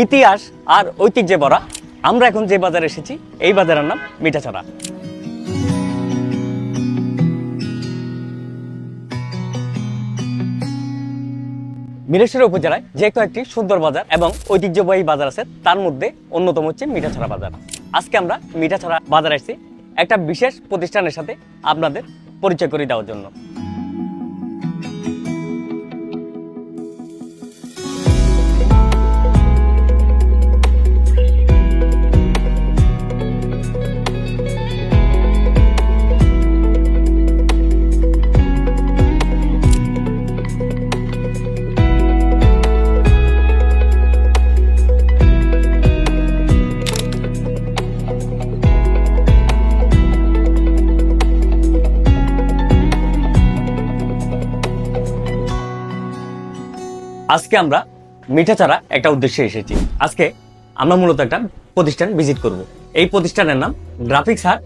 ইতিহাস আর ঐতিহ্যে ভরা। আমরা এখন যে বাজারে এসেছি, এই বাজারের নাম মিঠাছড়া। মিরেশ্বর উপজেলায় যে কয়েকটি সুন্দর বাজার এবং ঐতিহ্যবাহী বাজার আছে, তার মধ্যে অন্যতম হচ্ছে মিঠাছড়া বাজার। আজকে আমরা মিঠাছড়া বাজার আসছি একটা বিশেষ প্রতিষ্ঠানের সাথে আপনাদের পরিচয় করে দেওয়ার জন্য। আজকে আমরা মিঠাচারা একটা উদ্দেশ্যে এসেছি। আজকে আমরা মূলত একটা প্রতিষ্ঠান ভিজিট করব। এই প্রতিষ্ঠানের নাম গ্রাফিক্স হাট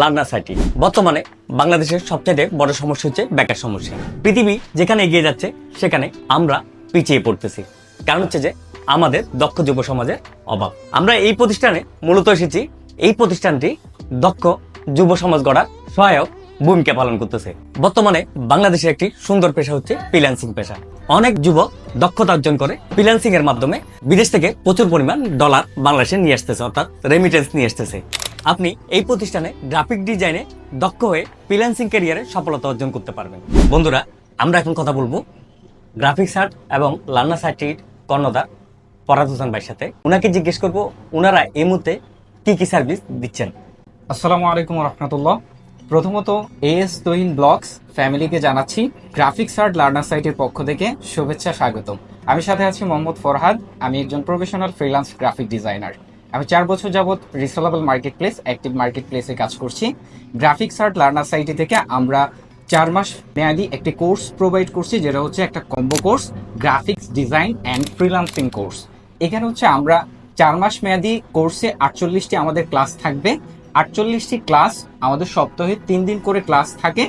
লার্নার সাইটি। বর্তমানে বাংলাদেশের সবচেয়ে বড় সমস্যা হচ্ছে বেকার সমস্যা। পৃথিবী যেখানে এগিয়ে যাচ্ছে, সেখানে আমরা পিছিয়ে পড়তেছি। কারণ হচ্ছে যে আমাদের দক্ষ যুব সমাজের অভাব। আমরা এই প্রতিষ্ঠানে মূলত এসেছি। এই প্রতিষ্ঠানটি দক্ষ যুব সমাজ গড়ার সহায়ক ভূমিকা পালন করতেছে। বর্তমানে বাংলাদেশের একটি সুন্দর পেশা হচ্ছে ফ্রিল্যান্সিং পেশা। অনেক যুবক দক্ষতা অর্জন করে ফ্রিল্যান্সিং এর মাধ্যমে বিদেশ থেকে প্রচুর পরিমাণ ডলার বাংলাদেশে নিয়ে আসতেছে, অর্থাৎ রেমিটেন্স নিয়ে আসতেছে। আপনি এই প্রতিষ্ঠানে গ্রাফিক ডিজাইনে দক্ষ হয়ে ফ্রিল্যান্সিং ক্যারিয়ারে সফলতা অর্জন করতে পারবেন। বন্ধুরা, আমরা এখন কথা বলব গ্রাফিক্স আর্ট এবং লার্নার সার্টিফিকেট কর্ণধার ফরাদ হোসেন ভাইয়ের সাথে। ওনাকে জিজ্ঞেস করব ওনারা এই মুহূর্তে কি কি সার্ভিস দিচ্ছেন? আসসালামু আলাইকুম রহমতুল্লাহ। প্রথমত এএস তহিন ব্লগস ফ্যামিলিকে জানাচ্ছি গ্রাফিক্স আর্ট লার্নার সাইটের পক্ষ থেকে শুভেচ্ছা, স্বাগতম। আমি সাথে আছি মোহাম্মদ ফরহাদ, আমি একজন প্রফেশনাল ফ্রিল্যান্স গ্রাফিক ডিজাইনার আমি চার বছর যাবৎ resellable market place active market প্লেসে কাজ করছি। গ্রাফিক্স আর্ট লার্নার সাইটে থেকে আমরা চার মাস মেয়াদি একটি কোর্স প্রোভাইড করছি, যেটা হচ্ছে একটা combo course graphics design and freelancing course এখানে হচ্ছে আমরা চার মাস মেয়াদি কোর্সে আটচল্লিশটি আমাদের ক্লাস থাকবে। আটচল্লিশটি ক্লাস আমাদের সপ্তাহে তিন দিন করে ক্লাস থাকে।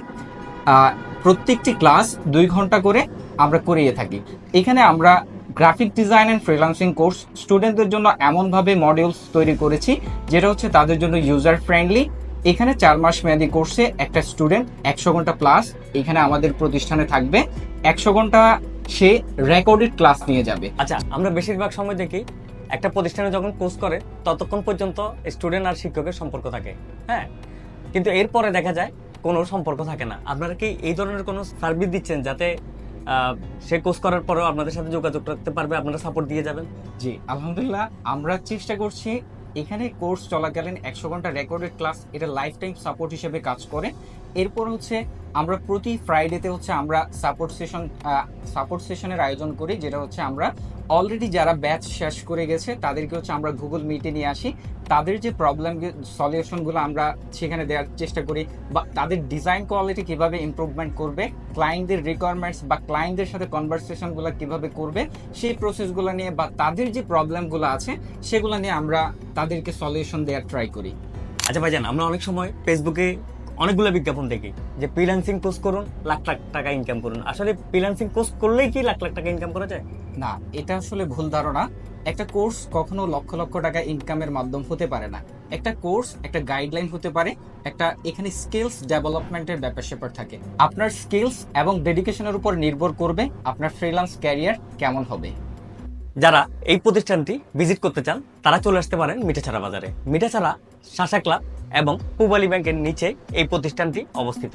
প্রত্যেকটি ক্লাস দুই ঘণ্টা করে আমরা করিয়ে থাকি। এখানে আমরা graphic design and freelancing course স্টুডেন্টদের জন্য এমনভাবে মডিউলস তৈরি করেছি, যেটা হচ্ছে তাদের জন্য ইউজার ফ্রেন্ডলি এখানে চার মাস মেয়াদি কোর্সে একটা স্টুডেন্ট একশো ঘণ্টা প্লাস এখানে আমাদের প্রতিষ্ঠানে থাকবে। একশো ঘণ্টা সে রেকর্ডেড ক্লাস নিয়ে যাবে। আচ্ছা আমরা বেশিরভাগ সময় দেখি একটা প্রতিষ্ঠানে যখন কোর্স করে, ততক্ষণ পর্যন্ত স্টুডেন্ট আর শিক্ষকের সম্পর্ক থাকে হ্যাঁ? কিন্তু এরপরে দেখা যায় কোনো সম্পর্ক থাকে না। আপনারা কি এই ধরনের কোনো সার্ভিস দিচ্ছেন যাতে সে কোর্স করার পরেও আপনাদের সাথে যোগাযোগ রাখতে পারবে, আপনারা সাপোর্ট দিয়ে যাবেন? জি, আলহামদুলিল্লাহ, আমরা চেষ্টা করছি, এখানে কোর্স চলাকালীন একশো ঘণ্টা রেকর্ডেড ক্লাস এটা লাইফ টাইম সাপোর্ট হিসেবে কাজ করে। এরপর হচ্ছে আমরা প্রতি ফ্রাইডেতে হচ্ছে আমরা সাপোর্ট সেশন সাপোর্ট সেশনের আয়োজন করি, যেটা হচ্ছে আমরা অলরেডি যারা ব্যাচ শেষ করে গেছে, তাদেরকে হচ্ছে আমরা গুগল মিটে নিয়ে আসি। তাদের যে প্রবলেম সলিউশনগুলো আমরা সেখানে দেওয়ার চেষ্টা করি বা তাদের ডিজাইন কোয়ালিটি কীভাবে ইমপ্রুভমেন্ট করবে ক্লায়েন্টদের রিকোয়ারমেন্টস বা ক্লায়েন্টদের সাথে কনভারসেশনগুলো কীভাবে করবে, সেই প্রসেসগুলো নিয়ে বা তাদের যে প্রবলেমগুলো আছে, সেগুলো নিয়ে আমরা তাদেরকে সলিউশন দেওয়ার ট্রাই করি। আচ্ছা ভাইজান, আমরা অনেক সময় ফেসবুকে অনেকগুলো বিজ্ঞাপন দেখি যে ফ্রিল্যান্সিং কোর্স করুন লাখ লাখ টাকা ইনকাম করুন। আসলে ফ্রিল্যান্সিং কোর্স করলেই কি লাখ লাখ টাকা ইনকাম করা যায়? না এটা আসলে ভুল ধারণা। একটা কোর্স কখনো লক্ষ লক্ষ টাকা ইনকামের মাধ্যম হতে পারে না। একটা কোর্স একটা গাইডলাইন হতে পারে। একটা এখানে স্কিলস ডেভেলপমেন্টের ব্যাপার স্যাপার থাকে। আপনার স্কিলস এবং ডেডিকেশনের উপর নির্ভর করবে আপনার ফ্রিল্যান্স ক্যারিয়ার কেমন হবে। যারা এই প্রতিষ্ঠানটি ভিজিট করতে চান তারা চলে আসতে পারেন মিঠাছাড়া বাজারে। মিঠাছাড়া শাসা ক্লাব এবং পূবালী ব্যাংকের নিচে এই প্রতিষ্ঠানটি অবস্থিত।